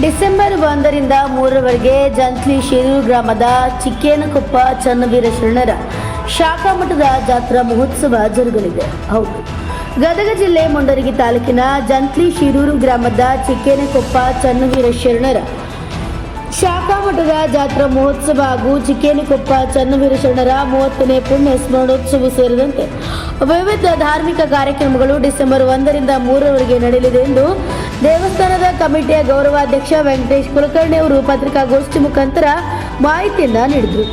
December ಒಂದರಿಂದ ಮೂರರವರೆಗೆ ಜಂತ್ಲಿ ಶಿರೂರು ಗ್ರಾಮದ ಚಿಕ್ಕೇನಕೊಪ್ಪ ಚನ್ನವೀರ ಶರಣರ ಶಾಖಾ ಮಠದ ಜಾತ್ರಾ ಮಹೋತ್ಸವ ಜರುಗಲಿದೆ. ಹೌದು. ಗದಗ ಜಿಲ್ಲೆ ಮುಂಡರಗಿ ತಾಲೂಕಿನ ಜಂತ್ಲಿ ಶಿರೂರು ಗ್ರಾಮದ ಚಿಕ್ಕೇನಕೊಪ್ಪ ಚನ್ನವೀರ ಶರಣರ ಶಾಖಾ ಮಠದ ಜಾತ್ರಾ ಮಹೋತ್ಸವ ಹಾಗೂ ಚಿಕ್ಕೇನಿಕೊಪ್ಪ ಚನ್ನವೀರ ಶರಣರ ಮೂವತ್ತನೇ ಪುಣ್ಯ ಸ್ಮರಣೋತ್ಸವ ಸೇರಿದಂತೆ ವಿವಿಧ ಧಾರ್ಮಿಕ ಕಾರ್ಯಕ್ರಮಗಳು ಡಿಸೆಂಬರ್ ಒಂದರಿಂದ ಮೂರರವರೆಗೆ ನಡೆಯಲಿದೆ ಎಂದು ದೇವಸ್ಥಾನದ ಕಮಿಟಿಯ ಗೌರವಾಧ್ಯಕ್ಷ ವೆಂಕಟೇಶ್ ಕುಲಕರ್ಣಿ ಅವರು ಪತ್ರಿಕಾಗೋಷ್ಠಿ ಮುಖಾಂತರ ಮಾಹಿತಿಯನ್ನ ನೀಡಿದರು.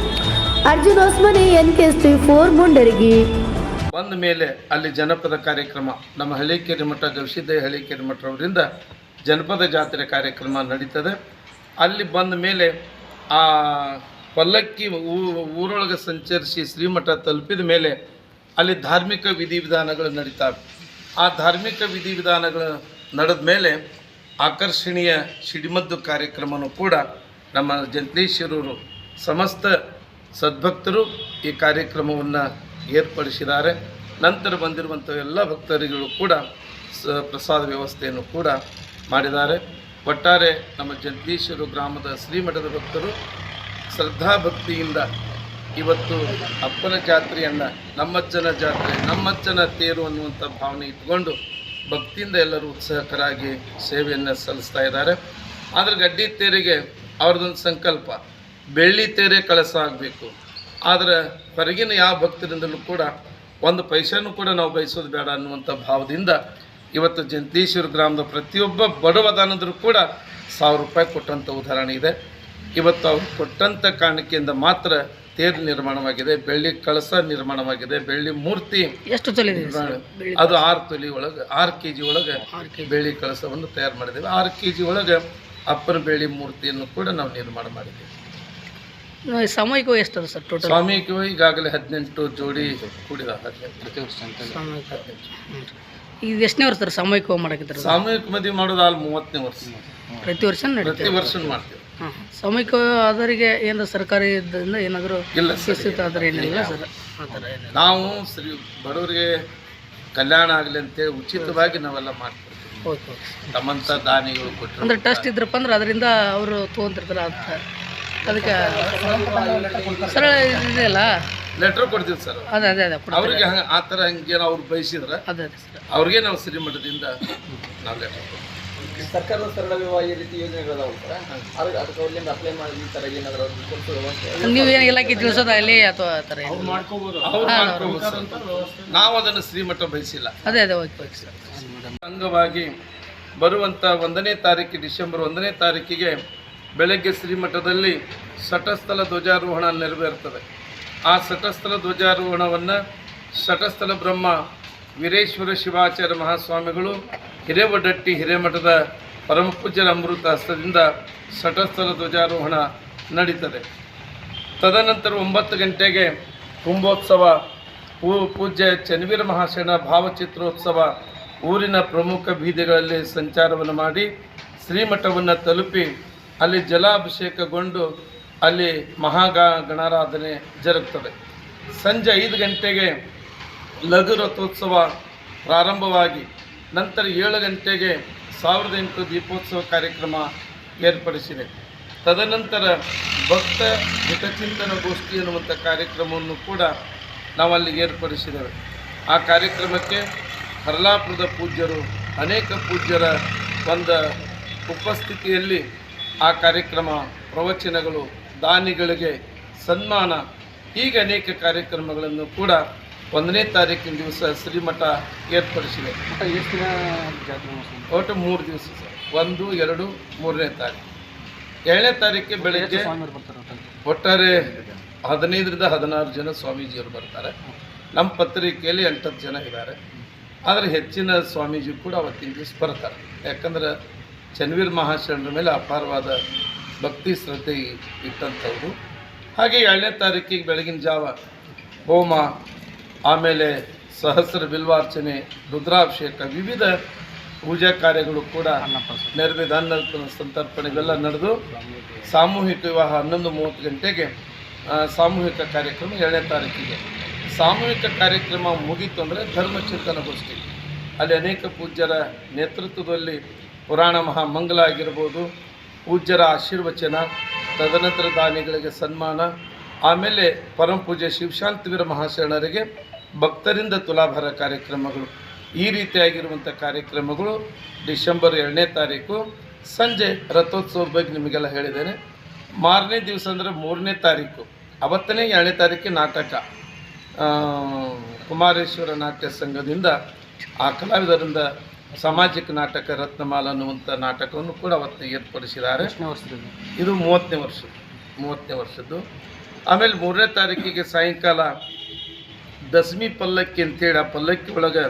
Arjun Hosmani N K S T four Mundargi. ಬಂದ ಮೇಲೆ ಅಲ್ಲಿ ಜನಪದ ಕಾರ್ಯಕ್ರಮ, ನಮ್ಮ ಹಳ್ಳಿಕೆರೆ ಮಠ ಗವಿಸಿದ್ದ ಮಠ ಮಠರವರಿಂದ ಜನಪದ ಜಾತ್ರೆ ಕಾರ್ಯಕ್ರಮ ನಡೀತದೆ. ಅಲ್ಲಿ ಬಂದ ಮೇಲೆ ಆ ಪಲ್ಲಕ್ಕಿ ಊರೊಳಗೆ ಸಂಚರಿಸಿ ಶ್ರೀಮಠ ತಲುಪಿದ ಮೇಲೆ ಅಲ್ಲಿ ಧಾರ್ಮಿಕ ವಿಧಿವಿಧಾನಗಳು ನಡೀತಾವೆ. ಆ ಧಾರ್ಮಿಕ ವಿಧಿವಿಧಾನಗಳು ನಡೆದ ಮೇಲೆ ಆಕರ್ಷಣೀಯ ಸಿಡಿಮದ್ದು ಕಾರ್ಯಕ್ರಮನೂ ಕೂಡ ನಮ್ಮ ಜಗದೀಶ್ವರರು ಸಮಸ್ತ ಸದ್ಭಕ್ತರು ಈ ಕಾರ್ಯಕ್ರಮವನ್ನು ಏರ್ಪಡಿಸಿದ್ದಾರೆ. ನಂತರ ಬಂದಿರುವಂಥ ಎಲ್ಲ ಭಕ್ತರಿಗಳು ಕೂಡ ಪ್ರಸಾದ ವ್ಯವಸ್ಥೆಯನ್ನು ಕೂಡ ಮಾಡಿದ್ದಾರೆ. ಒಟ್ಟಾರೆ ನಮ್ಮ ಜಗದೀಶ್ವರು ಗ್ರಾಮದ ಶ್ರೀಮಠದ ಭಕ್ತರು ಶ್ರದ್ಧಾಭಕ್ತಿಯಿಂದ ಇವತ್ತು ಅಪ್ಪನ ಜಾತ್ರೆಯನ್ನು, ನಮ್ಮಜ್ಜನ ಜಾತ್ರೆ, ನಮ್ಮಜ್ಜನ ತೇರು ಅನ್ನುವಂಥ ಭಾವನೆ ಇಟ್ಕೊಂಡು ಭಕ್ತಿಯಿಂದ ಎಲ್ಲರೂ ಉತ್ಸಾಹಕರಾಗಿ ಸೇವೆಯನ್ನು ಸಲ್ಲಿಸ್ತಾ ಇದ್ದಾರೆ. ಆದರೆ ಗಡ್ಡಿ ತೇರಿಗೆ ಅವ್ರದ್ದೊಂದು ಸಂಕಲ್ಪ, ಬೆಳ್ಳಿ ತೇರೆ ಕಳಸ ಆಗಬೇಕು. ಆದರೆ ಹೊರಗಿನ ಯಾವ ಭಕ್ತರಿಂದಲೂ ಕೂಡ ಒಂದು ಪೈಸೆನೂ ಕೂಡ ನಾವು ಬಯಸೋದು ಬೇಡ ಅನ್ನುವಂಥ ಭಾವದಿಂದ ಇವತ್ತು ಜಂತೀಶ್ವರ ಗ್ರಾಮದ ಪ್ರತಿಯೊಬ್ಬ ಬಡವದಾನದರೂ ಕೂಡ ಸಾವಿರ ರೂಪಾಯಿ ಕೊಟ್ಟಂಥ ಉದಾಹರಣೆ ಇದೆ. ಇವತ್ತು ಅವ್ರು ಕೊಟ್ಟಂಥ ಕಾಣಿಕೆಯಿಂದ ಮಾತ್ರ ತೇರು ನಿರ್ಮಾಣವಾಗಿದೆ ಬೆಳ್ಳಿ ಕಳಸ ನಿರ್ಮಾಣವಾಗಿದೆ ಬೆಳ್ಳಿ ಮೂರ್ತಿ ಎಷ್ಟು ತೊಲೆ ಅದು ಆರು ತೊಲಿ ಒಳಗೆ ಆರು ಕೆ ಜಿ ಒಳಗೆ ಬೆಳ್ಳಿ ಕಳಸವನ್ನು ತಯಾರು ಮಾಡಿದ್ದೇವೆ. ಆರು ಕೆ ಜಿ ಒಳಗೆ ಅಪ್ಪನ ಬೆಳ್ಳಿ ಮೂರ್ತಿಯನ್ನು ಕೂಡ ನಾವು ನಿರ್ಮಾಣ ಮಾಡಿದ್ದೇವೆ. ಸಮಯಕ್ಕೆ ಎಷ್ಟು ಸರ್ ಟೋಟಲ್ ಸಮಯಕ್ಕೆ ಈಗಾಗಲೇ ಹದಿನೆಂಟು ಜೋಡಿ ಕೂಡಿದ ಹದಿನೆಂಟು. ಸಾಮೂಹಿಕ. ಹ್ಞೂ ಈಗ ಎಷ್ಟನೇ ವರ್ಷ ಸರ್ ಸಾಮೂಹಿಕ ಮಾಡಾಕಿದ್ದಾರೆ ಸಾಮೂಹಿಕ ಮದುವೆ ಮಾಡೋದು ಅಲ್ಲಿ ಮೂವತ್ತನೇ ವರ್ಷ. ಪ್ರತಿ ವರ್ಷ ಪ್ರತಿ ವರ್ಷ ಮಾಡ್ತೀವಿ. ಹಾಂ ಸಾಮೂಹಿಕ ಆದವರಿಗೆ ಏನಾದ್ರು ಸರ್ಕಾರಿ ಇದರಿಂದ ಏನಾದರೂ ಇಲ್ಲ ಸರ್ ಆದರೆ ಆದ್ರೆ ಏನಿಲ್ಲ ಸರ್? ಆ ಥರ ಏನಿಲ್ಲ. ನಾವು ಶ್ರೀ ಬಡವರಿಗೆ ಕಲ್ಯಾಣ ಆಗಲಿ ಅಂತೇಳಿ ಉಚಿತವಾಗಿ ನಾವೆಲ್ಲ ಮಾಡ್ತೀವಿ ಓಕೆ ಓಕೆ. ತಮ್ಮಂಥ ದಾನಿಗಳು ಕೊಟ್ಟರು ಅಂದ್ರೆ ಟೆಸ್ಟ್ ಇದ್ರಪ್ಪ ಅಂದ್ರೆ ಅದರಿಂದ ಅವರು ತೊಗೊಂತಿರ್ತಾರೆ ಅಂತ. ಅದಕ್ಕೆ ಸರ್ ಇದೆಯಲ್ಲ ಲೆಟ್ರ್ ಕೊಡ್ತೀವಿ ಸರ್ ಅದೇ ಅದೇ ಅದೇ ಕೊಡು. ಅವ್ರಿಗೆ ಹಂಗೆ ಆ ಥರ ಹಂಗೆ ಅವ್ರು ಬಯಸಿದ್ರೆ ಅದೇ ಅದೇ ಸರ್ ಅವ್ರಿಗೆ ನಾವು ಶ್ರೀಮಠದಿಂದ ನಾವು ಲೆಟರ್ ಸರ್ಕಾರದ ಸರಳ ವಿವಾಹ ಈ ರೀತಿ ಯೋಜನೆಗಳದಾವು ಸರ್ ಅದಕ್ಕೆ ಅದಕ್ಕೆ ಅವ್ರಿಂದ ಅಪ್ಲೈ ಮಾಡಿ ಈ ಥರ ಏನಾದರೂ ಕೊಡಿಸೋ ವ್ಯವಸ್ಥೆ ನೀವು ಏನು ಇಲಾಖೆ ತಿಳಿಸೋದ ಅಲ್ಲಿ ಅಥವಾ ಆ ಥರ ಏನು? ಅವ್ರು ಮಾಡ್ಕೋಬೋದು. ಸರ್ ನಾವು ಅದನ್ನು ಶ್ರೀಮಠ ಬಯಸಿಲ್ಲ. ಅದೇ ಅದೇ ಓಕೆ ಓಕೆ ಸರ್ ಅಂಗವಾಗಿ ಬರುವಂಥ ಒಂದನೇ ತಾರೀಕು ಡಿಸೆಂಬರ್ ಒಂದನೇ ತಾರೀಕಿಗೆ ಬೆಳಗ್ಗೆ ಶ್ರೀಮಠದಲ್ಲಿ ಶಟಸ್ಥಲ ಧ್ವಜಾರೋಹಣ ನೆರವೇರ್ತದೆ. ಆ ಸಟಸ್ಥಲ ಧ್ವಜಾರೋಹಣವನ್ನು ಸಟಸ್ಥಲ ಬ್ರಹ್ಮ ವೀರೇಶ್ವರ ಶಿವಾಚಾರ್ಯ ಮಹಾಸ್ವಾಮಿಗಳು ಹಿರೇವಡಟ್ಟಿ ಹಿರೇಮಠದ ಪರಮಪೂಜ್ಯರ ಅಮೃತ ಹಸ್ತದಿಂದ ಸಟಸ್ಥಲ ಧ್ವಜಾರೋಹಣ ನಡೀತದೆ. ತದನಂತರ ಒಂಬತ್ತು ಗಂಟೆಗೆ ಕುಂಭೋತ್ಸವ, ಪೂ, ಪೂಜ್ಯ ಚನ್ವೀರ ಮಹಾಶಯನ ಭಾವಚಿತ್ರೋತ್ಸವ, ಊರಿನ ಪ್ರಮುಖ ಬೀದಿಗಳಲ್ಲಿ ಸಂಚಾರವನ್ನು ಮಾಡಿ ಶ್ರೀಮಠವನ್ನು ತಲುಪಿ ಅಲ್ಲಿ ಜಲಾಭಿಷೇಕಗೊಂಡು ಅಲ್ಲಿ ಮಹಾಗ ಗಣಾರಾಧನೆ ಜರುಗ್ತದೆ. ಸಂಜೆ ಐದು ಗಂಟೆಗೆ ಲಘು ರಥೋತ್ಸವ ಪ್ರಾರಂಭವಾಗಿ ನಂತರ ಏಳು ಗಂಟೆಗೆ ಸಾವಿರದ ಎಂಟು ದೀಪೋತ್ಸವ ಕಾರ್ಯಕ್ರಮ ಏರ್ಪಡಿಸಿದೆ. ತದನಂತರ ಭಕ್ತ ಹಿತಚಿಂತನ ಗೋಷ್ಠಿ ಎನ್ನುವಂಥ ಕಾರ್ಯಕ್ರಮವನ್ನು ಕೂಡ ನಾವಲ್ಲಿ ಏರ್ಪಡಿಸಿದ್ದೇವೆ. ಆ ಕಾರ್ಯಕ್ರಮಕ್ಕೆ ಹರಲಾಪುರದ ಪೂಜ್ಯರು, ಅನೇಕ ಪೂಜ್ಯರ ಒಂದು ಉಪಸ್ಥಿತಿಯಲ್ಲಿ ಆ ಕಾರ್ಯಕ್ರಮ ಪ್ರವಚನಗಳು ದಾನಿಗಳಿಗೆ ಸನ್ಮಾನ ಹೀಗೆ ಅನೇಕ ಕಾರ್ಯಕ್ರಮಗಳನ್ನು ಕೂಡ ಒಂದನೇ ತಾರೀಕಿನ ದಿವಸ ಶ್ರೀಮಠ ಏರ್ಪಡಿಸಿದೆ. ಎಷ್ಟು ದಿನ ಜಾತ್ರೆ ಒಟ್ಟು ಮೂರು ದಿವಸ ಸರ್. ಒಂದು ಎರಡು ಮೂರನೇ ತಾರೀಕು. ಏಳನೇ ತಾರೀಕಿಗೆ ಬೆಳಗ್ಗೆ ಬರ್ತಾರೆ ಒಟ್ಟಾರೆ ಹದಿನೈದರಿಂದ ಹದಿನಾರು ಜನ ಸ್ವಾಮೀಜಿಯವರು ಬರ್ತಾರೆ. ನಮ್ಮ ಪತ್ರಿಕೆಯಲ್ಲಿ ಎಂಟತ್ತು ಜನ ಇದ್ದಾರೆ. ಆದರೆ ಹೆಚ್ಚಿನ ಸ್ವಾಮೀಜಿ ಕೂಡ ಅವತ್ತಿನ ದಿವಸ ಬರ್ತಾರೆ. ಯಾಕಂದ್ರೆ ಚನ್ವೀರ್ ಮಹಾಶರಣರ ಮೇಲೆ ಅಪಾರವಾದ ಭಕ್ತಿ ಶ್ರದ್ಧೆ ಇಟ್ಟಂಥವ್ರು. ಹಾಗೆ ಏಳನೇ ತಾರೀಕಿಗೆ ಬೆಳಗಿನ ಜಾವ ಹೋಮ, ಆಮೇಲೆ ಸಹಸ್ರ ಬಿಲ್ವಾರ್ಚನೆ, ರುದ್ರಾಭಿಷೇಕ, ವಿವಿಧ ಪೂಜಾ ಕಾರ್ಯಗಳು ಕೂಡ ನೆರವೇದ ಅನ್ನ ಸಂತರ್ಪಣೆ ಇವೆಲ್ಲ ನಡೆದು ಸಾಮೂಹಿಕ ವಿವಾಹ ಹನ್ನೊಂದು ಮೂವತ್ತು ಗಂಟೆಗೆ ಸಾಮೂಹಿಕ ಕಾರ್ಯಕ್ರಮ ಏಳನೇ ತಾರೀಕಿಗೆ. ಸಾಮೂಹಿಕ ಕಾರ್ಯಕ್ರಮ ಮುಗೀತು ಅಂದರೆ ಧರ್ಮಚಿಂತನಗೋಷ್ಠಿ. ಅಲ್ಲಿ ಅನೇಕ ಪೂಜ್ಯರ ನೇತೃತ್ವದಲ್ಲಿ ಪುರಾಣ ಮಹಾಮಂಗಲ ಆಗಿರ್ಬೋದು ಪೂಜ್ಯರ ಆಶೀರ್ವಚನ, ತದನಂತರ ದಾನಿಗಳಿಗೆ ಸನ್ಮಾನ, ಆಮೇಲೆ ಶಿವಶಾಂತ ಶಿವಶಾಂತವೀರ ಮಹಾಶರಣರಿಗೆ ಭಕ್ತರಿಂದ ತುಲಾಭಾರ ಕಾರ್ಯಕ್ರಮಗಳು. ಈ ರೀತಿಯಾಗಿರುವಂಥ ಕಾರ್ಯಕ್ರಮಗಳು ಡಿಸೆಂಬರ್ ಎರಡನೇ ತಾರೀಕು, ಸಂಜೆ ರಥೋತ್ಸವದ ಬಗ್ಗೆ ನಿಮಗೆಲ್ಲ ಹೇಳಿದ್ದೇನೆ. ಮಾರನೇ ದಿವಸ ಅಂದರೆ ಮೂರನೇ ತಾರೀಕು, ಅವತ್ತನೇ ಎರಡನೇ ತಾರೀಕಿಗೆ ನಾಟಕ. ಕುಮಾರೇಶ್ವರ ನಾಟ್ಯ ಸಂಘದಿಂದ ಆ ಕಲಾವಿದರಿಂದ ಸಾಮಾಜಿಕ ನಾಟಕ ರತ್ನಮಾಲ ಅನ್ನುವಂಥ ನಾಟಕವನ್ನು ಕೂಡ ಅವತ್ತು ಏರ್ಪಡಿಸಿದ್ದಾರೆ. ಇದು ಮೂವತ್ತನೇ ವರ್ಷ ಮೂವತ್ತನೇ ವರ್ಷದ್ದು. ಆಮೇಲೆ ಮೂರನೇ ತಾರೀಕಿಗೆ ಸಾಯಂಕಾಲ ದಶಮಿ ಪಲ್ಲಕ್ಕಿ ಅಂತೇಳಿ ಆ ಪಲ್ಲಕ್ಕಿ ಒಳಗೆ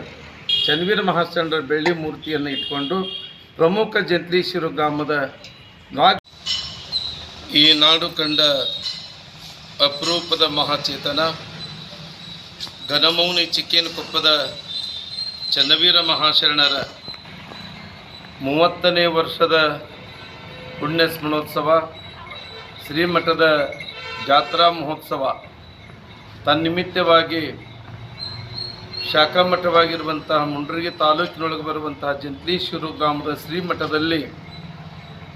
ಚನ್ವೀರ ಮಹಾಚಂದ್ರ ಬೆಳ್ಳಿ ಮೂರ್ತಿಯನ್ನು ಇಟ್ಕೊಂಡು ಪ್ರಮುಖ ಜಂತ್ಲೀಶ್ವರ ಗ್ರಾಮದ ನಾಗ ಈ ನಾಡು ಕಂಡ ಅಪರೂಪದ ಮಹಾಚೇತನ ಘನಮೌನಿ ಚಿಕ್ಕೇನಕೊಪ್ಪದ ಚನ್ನವೀರ ಮಹಾಶರಣರ ಮೂವತ್ತನೇ ವರ್ಷದ ಪುಣ್ಯ ಸ್ಮರಣೋತ್ಸವ ಶ್ರೀಮಠದ ಜಾತ್ರಾ ಮಹೋತ್ಸವ ತನ್ನಿಮಿತ್ತವಾಗಿ ಶಾಖಾ ಮಠವಾಗಿರುವಂತಹ ಮುಂಡ್ರಿಗೆ ತಾಲೂಕಿನೊಳಗೆ ಬರುವಂತಹ ಜಂತ್ಲೀಶ್ವರ ಗ್ರಾಮದ ಶ್ರೀಮಠದಲ್ಲಿ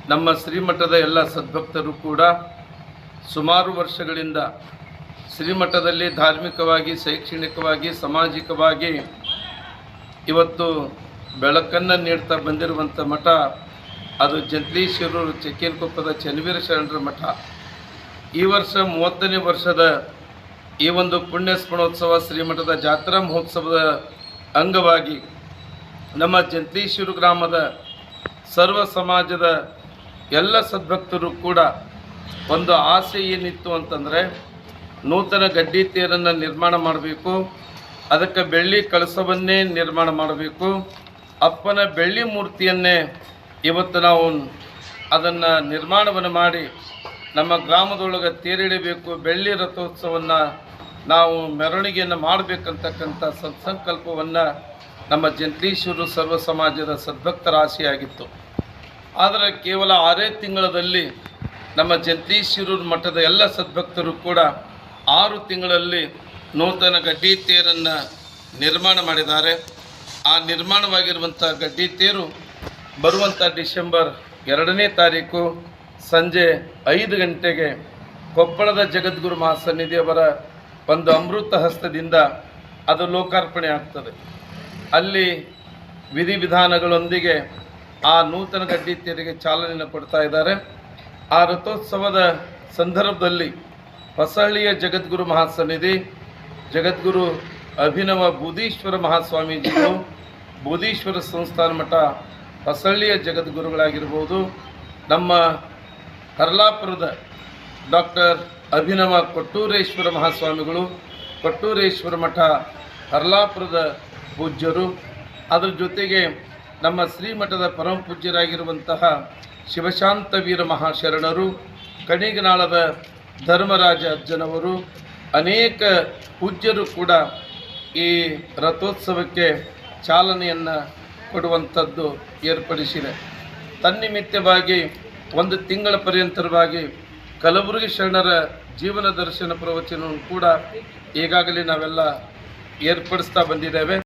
ನಮ್ಮ ಶ್ರೀಮಠದ ಎಲ್ಲ ಸದ್ಭಕ್ತರು ಕೂಡ ಸುಮಾರು ವರ್ಷಗಳಿಂದ ಶ್ರೀಮಠದಲ್ಲಿ ಧಾರ್ಮಿಕವಾಗಿ, ಶೈಕ್ಷಣಿಕವಾಗಿ, ಸಾಮಾಜಿಕವಾಗಿ ಇವತ್ತು ಬೆಳಕನ್ನು ನೀಡ್ತಾ ಬಂದಿರುವಂಥ ಮಠ, ಅದು ಜಂತ್ಲೀಶ್ವರರು ಚಕ್ಕೇನಕೊಪ್ಪದ ಚನ್ನವೀರ ಶರಣರ ಮಠ. ಈ ವರ್ಷ ಮೂವತ್ತನೇ ವರ್ಷದ ಈ ಒಂದು ಪುಣ್ಯ ಸ್ಮರಣೋತ್ಸವ ಶ್ರೀಮಠದ ಜಾತ್ರಾ ಮಹೋತ್ಸವದ ಅಂಗವಾಗಿ ನಮ್ಮ ಜಂತ್ಲೀಶ್ವರ ಗ್ರಾಮದ ಸರ್ವ ಸಮಾಜದ ಎಲ್ಲ ಸದ್ಭಕ್ತರು ಕೂಡ ಒಂದು ಆಸೆ ಏನಿತ್ತು ಅಂತಂದರೆ ನೂತನ ಗಡ್ಡಿ ತೇರನ್ನು ನಿರ್ಮಾಣ ಮಾಡಬೇಕು. ಅದಕ್ಕೆ ಬೆಳ್ಳಿ ಕಳಸವನ್ನೇ ನಿರ್ಮಾಣ ಮಾಡಬೇಕು. ಅಪ್ಪನ ಬೆಳ್ಳಿ ಮೂರ್ತಿಯನ್ನೇ ಇವತ್ತು ನಾವು ಅದನ್ನು ನಿರ್ಮಾಣವನ್ನು ಮಾಡಿ ನಮ್ಮ ಗ್ರಾಮದೊಳಗೆ ತೇರಿಡಬೇಕು. ಬೆಳ್ಳಿ ರಥೋತ್ಸವವನ್ನು ನಾವು ಮೆರವಣಿಗೆಯನ್ನು ಮಾಡಬೇಕಂತಕ್ಕಂಥ ಸತ್ಸಂಕಲ್ಪವನ್ನು ನಮ್ಮ ಜಂತ್ಲೀಶ್ವರು ಸರ್ವ ಸಮಾಜದ ಸದ್ಭಕ್ತರ ಆಸೆಯಾಗಿತ್ತು ಆದರೆ ಕೇವಲ ಆರೇ ತಿಂಗಳಲ್ಲಿ ನಮ್ಮ ಜಂತ್ಲೀಶ್ವರೂರು ಮಠದ ಎಲ್ಲ ಸದ್ಭಕ್ತರು ಕೂಡ ಆರು ತಿಂಗಳಲ್ಲಿ ನೂತನ ಗಡ್ಡಿ ತೇರನ್ನು ನಿರ್ಮಾಣ ಮಾಡಿದ್ದಾರೆ. ಆ ನಿರ್ಮಾಣವಾಗಿರುವಂಥ ಗಡ್ಡಿ ತೇರು ಬರುವಂಥ ಡಿಸೆಂಬರ್ ಎರಡನೇ ತಾರೀಕು ಸಂಜೆ ಐದು ಗಂಟೆಗೆ ಕೊಪ್ಪಳದ ಜಗದ್ಗುರು ಮಹಾಸನ್ನಿಧಿಯವರ ಒಂದು ಅಮೃತ ಹಸ್ತದಿಂದ ಅದು ಲೋಕಾರ್ಪಣೆ ಆಗ್ತದೆ. ಅಲ್ಲಿ ವಿಧಿವಿಧಾನಗಳೊಂದಿಗೆ ಆ ನೂತನ ಗಡ್ಡಿ ತೇರಿಗೆ ಚಾಲನೆ ಕೊಡ್ತಾ ಇದ್ದಾರೆ. ಆ ರಥೋತ್ಸವದ ಸಂದರ್ಭದಲ್ಲಿ ಹೊಸಹಳ್ಳಿಯ ಜಗದ್ಗುರು ಮಹಾಸನ್ನಿಧಿ ಜಗದ್ಗುರು ಅಭಿನವ ಬೂದೀಶ್ವರ ಮಹಾಸ್ವಾಮೀಜಿಗಳು, ಬುಧೀಶ್ವರ ಸಂಸ್ಥಾನ ಮಠ, ಹೊಸಳ್ಳಿಯ ಜಗದ್ಗುರುಗಳಾಗಿರ್ಬೋದು, ನಮ್ಮ ಕರ್ಲಾಪುರದ ಡಾಕ್ಟರ್ ಅಭಿನವ ಕೊಟ್ಟೂರೇಶ್ವರ ಮಹಾಸ್ವಾಮಿಗಳು, ಕೊಟ್ಟೂರೇಶ್ವರ ಮಠ ಹರ್ಲಾಪುರದ ಪೂಜ್ಯರು, ಅದರ ಜೊತೆಗೆ ನಮ್ಮ ಶ್ರೀಮಠದ ಪರಮ ಪೂಜ್ಯರಾಗಿರುವಂತಹ ಶಿವಶಾಂತ ವೀರ ಮಹಾಶರಣರು, ಕಣಿಗನಾಳದ ಧರ್ಮರಾಜ ಅಜ್ಜನವರು ಅನೇಕ ಪೂಜ್ಯರು ಕೂಡ ಈ ರಥೋತ್ಸವಕ್ಕೆ ಚಾಲನೆಯನ್ನು ಕೊಡುವಂಥದ್ದು ಏರ್ಪಡಿಸಿದೆ. ತನ್ನಿಮಿತ್ತವಾಗಿ ಒಂದು ತಿಂಗಳ ಪರ್ಯಂತರವಾಗಿ ಕಲಬುರಗಿ ಶರಣರ ಜೀವನ ದರ್ಶನ ಪ್ರವಚನವನ್ನು ಕೂಡ ಈಗಾಗಲೇ ನಾವೆಲ್ಲ ಏರ್ಪಡಿಸ್ತಾ ಬಂದಿದ್ದೇವೆ.